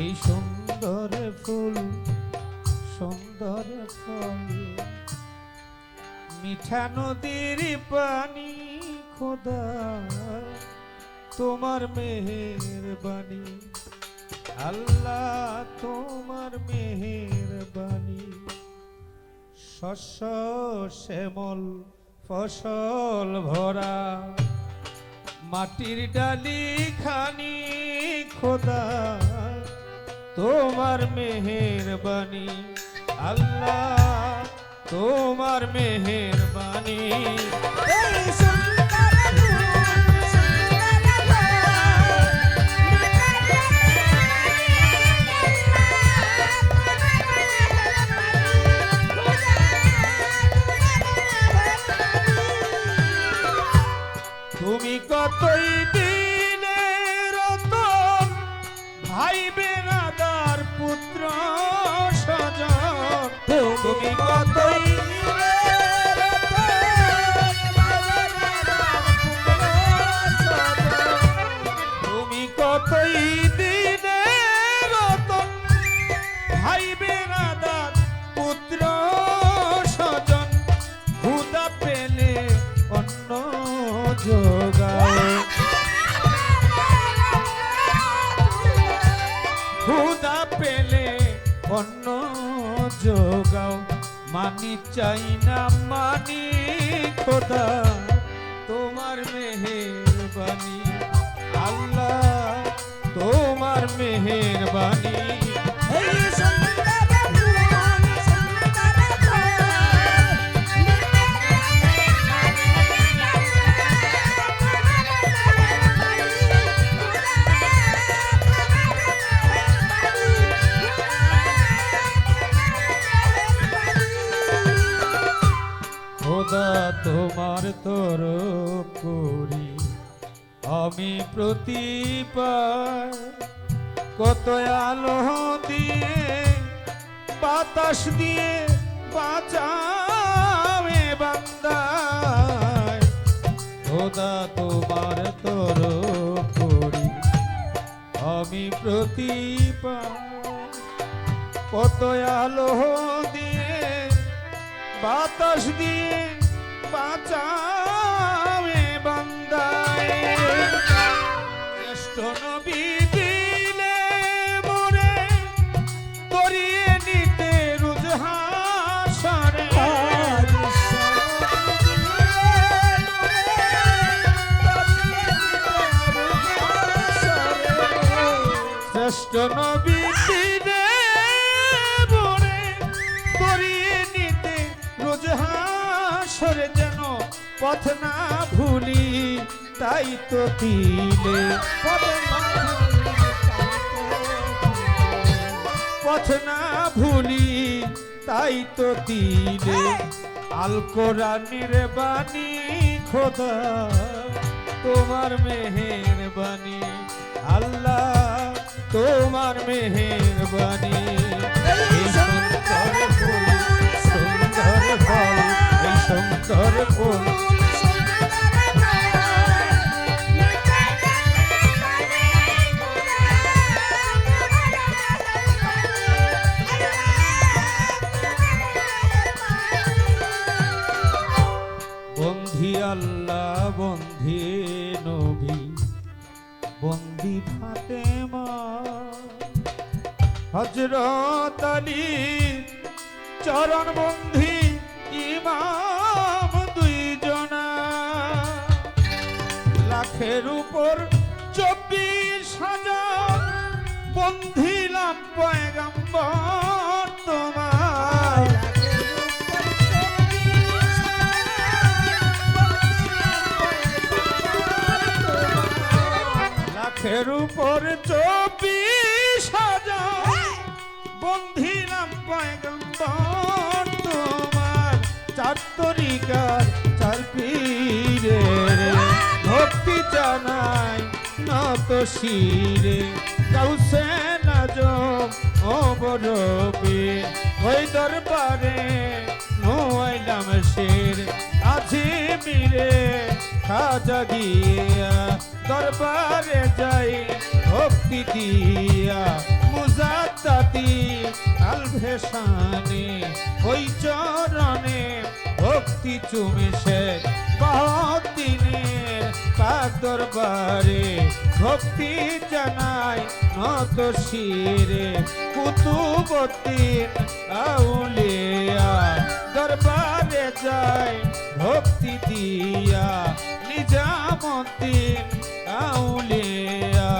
এই সুন্দর ফুল, সুন্দর ফল। মিঠা নদীর পানি খোদা, তোমার মেহের বাণী আল্লাহ, তোমার মেহের বাণী শস্য, শ্যামল, ফসল ভরা। মাটির ডালি খানি খোদা তোমার মেহের বাণী আল্লাহ তোমার মেহের বাণী এই তুমি কতই ভাই বেনাদার পুত্র সজন তুমি কতই তুমি কতই অন্য যোগাও। মানি চাই না মানি খোদা তোমার মেহেরবানি। আল্লাহ তোমার মেহেরবানি। করি। আমি প্রতিপার কত আলো দিয়ে, বাতাস দিয়ে বাঁচাবে বান্দায়। খোদা তোমার তর করি। আমি প্রতিপার কত আলো দিয়ে, বাতাস দিয়ে বান্দায় শ্রেষ্ঠ নবী দিলে মরে তরিয়ে নিতে রোজ হাসরে যেন পথ না ভুলি তাই তো দিলে পথ না ভুলি তাই তো দিলে। আল কোরআনের বাণী খোদা তোমার মেহের বাণী আল্লাহ তোমার মেহের বাণী সুন্দর ফুল সুন্দর ফল। হজরত আলী, চরণ বন্ধি, ইমাম দুইজনা। লাখের উপর চব্বিশ হাজার বন্ধিলাম পয়গম্বর তোমার লাখের উপর চব্বিশ চার তরিকার চার পীরের ভক্তি জানাই নত শিরে। কাউসে নাজম অবরবে ওই দরবারে নোয়াইলাম শের। আজি মিরে খাজা গিয়া দরবারে যাই ভক্তি দিয়া। মুজাদ্দাদি আলভেশানে ওই চরণে ভক্তি চুমিছে বহুদিনের পাক দরবারে ভক্তি জানাই নত শিরে কুতুবদ্দিন আউলিয়া। দরবারে যায় ভক্তি দিয়া নিজামুদ্দিন আউলিয়া।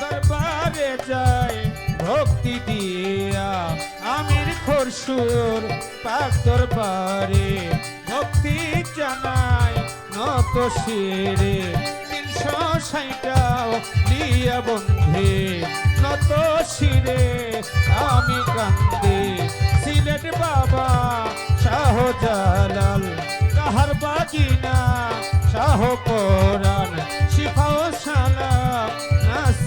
দরবারে যায় ভক্তি দিয়া আমির খরসুর পাক দরবারে ভক্তি জানাই নত শিরে। তিনশো ষাটটাও দিয়া বন্ধে। নত শিরে আমি কান্দে। সিলেট বাবা শাহজালাল, কাহার বাগিনা শাহ কোরআন শিফাও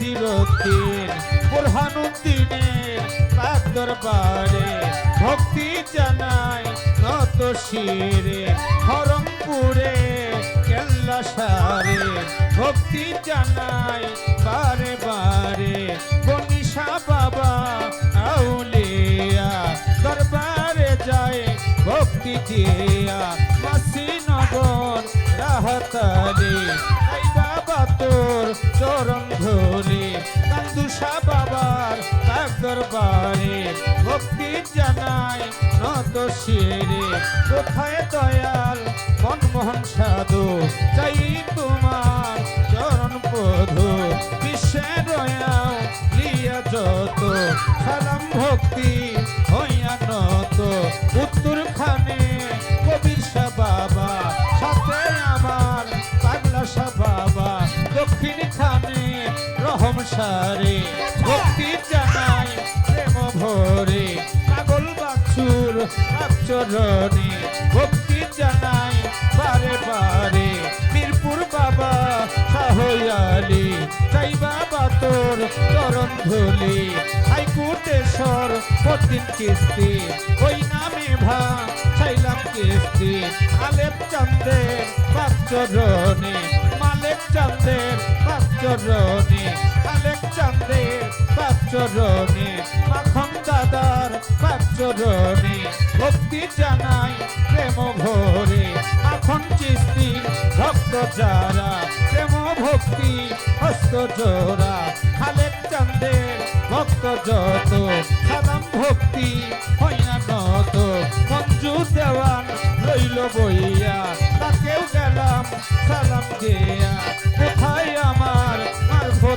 নাসিরুদ্দিন বুরহানুদ্দিনের পাক দরবারে ভক্তি জানাই নত শিরে, হরমপুরে কেল্লা সারে ভক্তি জানাই বারে বারে। বনিশা বাবা আউলিয়া দরবারে যায় ভক্তি দিয়া। মাসিনগর রাহতালি এই বাবা তোর চরণ ধরে কান্দুষা বাবার তার দরবারে, ভক্তি জানাই নত শিরে। কোথায় দয়াল, মনমোহন সাধু, চাই তোমার চরণ পধু বিশ্বে রয়াও লিয়া যত, সালাম ভক্তি সারে ভক্তি জানাই প্রেম ভরে, পাগল বাছুর আচরণে ভক্তি জানাই বারে বারে। মিরপুর বাবা শাহয়ালি তাই বাবা তোর চরণ ধুলি হাইকোর্টেশ্বর কঠিন কিস্তি, ওই নামে ভা ছাইলাম কিস্তি। আলেপ চন্দের বাচ্চরণে মালেক চন্দের বাচ্চরণে আলেক চন্দের বাচ্চরণে মাখন দাদার বাচ্চরণে ভক্তি জানাই প্রেম ভরে, মাখন চিস্তি, ভক্ত যারা, প্রেম ভক্তি, হস্ত জোড়া। খালেক চন্দের ভক্ত যত, সালাম ভক্তি হইয়া নত। মঞ্জু দেওয়ান রইল বইয়া, তাকেও গেলাম সালাম দিয়া।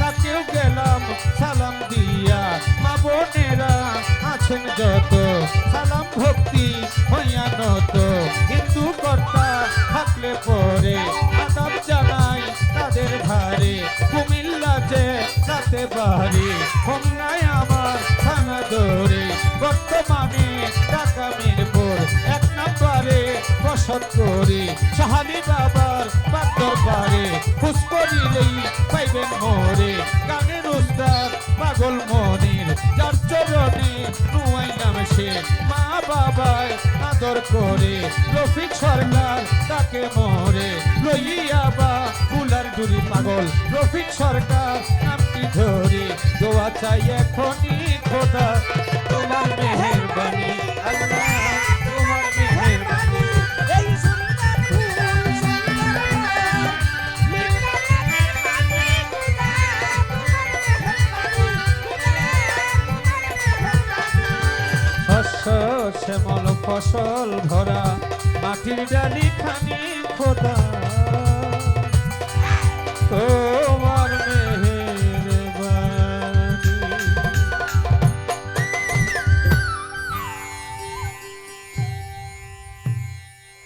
তাকেও গেলাম, সালাম দিয়া মা বোনেরা আছেন যত। সালাম ভক্তি হইয়া নত, হিন্দু কর্তা থাকলে পরে আদাব জানাই তাদের ধারে কুমিল্লা যে রাতে বাড়ি হোমনায় আমার থানা দৌড়ে। বর্তমানে মিরপুর এক নম্বরে বসত করি। সাহালি বাবার বাদ্যর পারে খুশ করিলেই পাইবেন মোরে। গানের উস্তাদ পাগল মনির, যার চরণে নুয়াই নামে সে। মা বাবায় আদর করে, রফিক সরকার তাকে মোরে। লইয়া বা ফুলার ডুরি পাগল, রফিক সরকার নামটি ধরে। দোয়া চাই এখনই খোদা, তোমার মেহেরবানি আল্লাহ। শ্যামল ফসল ভরা মাটির ডালি খানি খোদা। ও